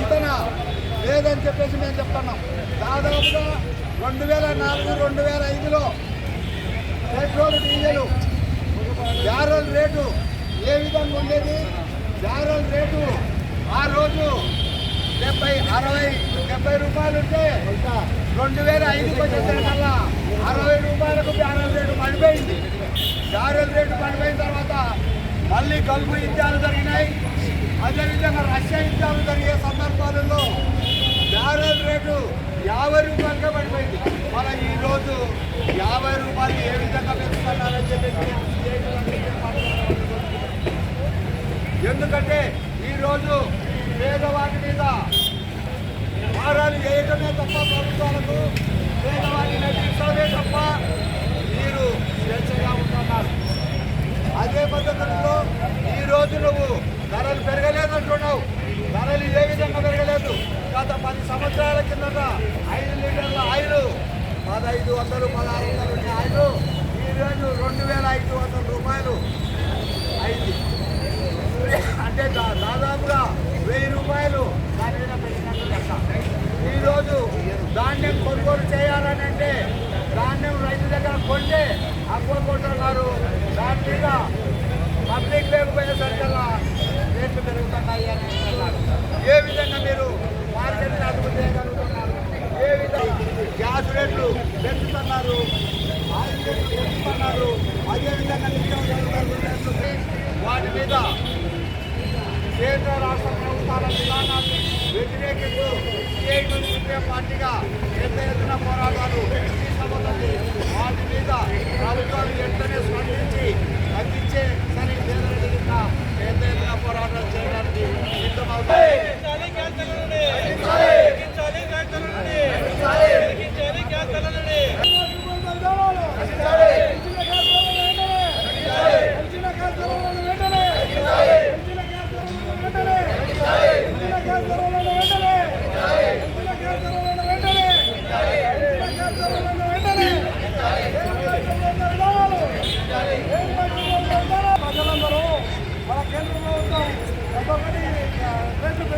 పొంతన లేదని చెప్పేసి మేము చెప్తున్నాం. దాదాపుగా రెండు వేల నాలుగు రెండు వేల ఐదులో పెట్రోల్ డీజిల్ బ్యారల్ రేటు ఏ విధంగా ఉండేది? బ్యారల్ రేటు ఆ రోజు డెబ్బై అరవై డెబ్బై రూపాయలు ఉంటే రెండు వేల ఐదుకి వచ్చేసరికల్లా అరవై రూపాయలకు బ్యారల్ రేటు పడిపోయింది. బ్యారల్ రేటు పడిపోయిన తర్వాత మళ్ళీ కలుపు యుద్ధాలు జరిగినాయి. అదేవిధంగా రష్యా యుద్ధాలు జరిగే సందర్భాలలో బ్యారల్ రేటు యాభై రూపాయలుగా పడిపోయింది. మన ఈరోజు యాభై రూపాయలు ఏ విధంగా పెంచుతున్నారని చెప్పేసి ఎందుకంటే ఈరోజు పేదవాటి మీద భారాలు వేయటమే తప్ప ప్రభుత్వాలకు పేదవాటి నటించడమే తప్ప వందలు పదహారు వందలు ఉండే ఈరోజు రెండు వేల ఐదు వందల రూపాయలు అయింది. అంటే దా- దాదాపుగా వెయ్యి రూపాయలు దాని మీద పెట్టినట్టు లెక్క ఈరోజు ధాన్యం కొనుగోలు చేయాలని అంటే ధాన్యం రైతు దగ్గర కొంటే అమ్ముకుంటున్నారు దాని మీద పబ్లిక్ లేకపోయేసరికల్లా రేట్లు పెరుగుతున్నాయి అని ఏ విధంగా మీరు మార్కెట్ని అదుపు చేయగలుగుతున్నారు ఏ విధంగా గ్యాస్ రేట్లు పెంచుతున్నారు ఆయిల్ రేట్లు పెంచుతున్నారు అదేవిధంగా నిత్యావసర రేట్లు వాటి మీద కేంద్ర రాష్ట్ర ప్రభుత్వాల విధానాన్ని వ్యతిరేకిస్తూ సిఐటి పార్టీగా పెద్ద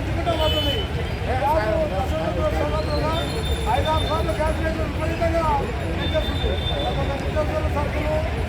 పెంచుకుంటూ పోతుంది సంవత్సరంలో ఐదారు సార్లు క్యాబినెట్ విపరీతంగా సర్కులు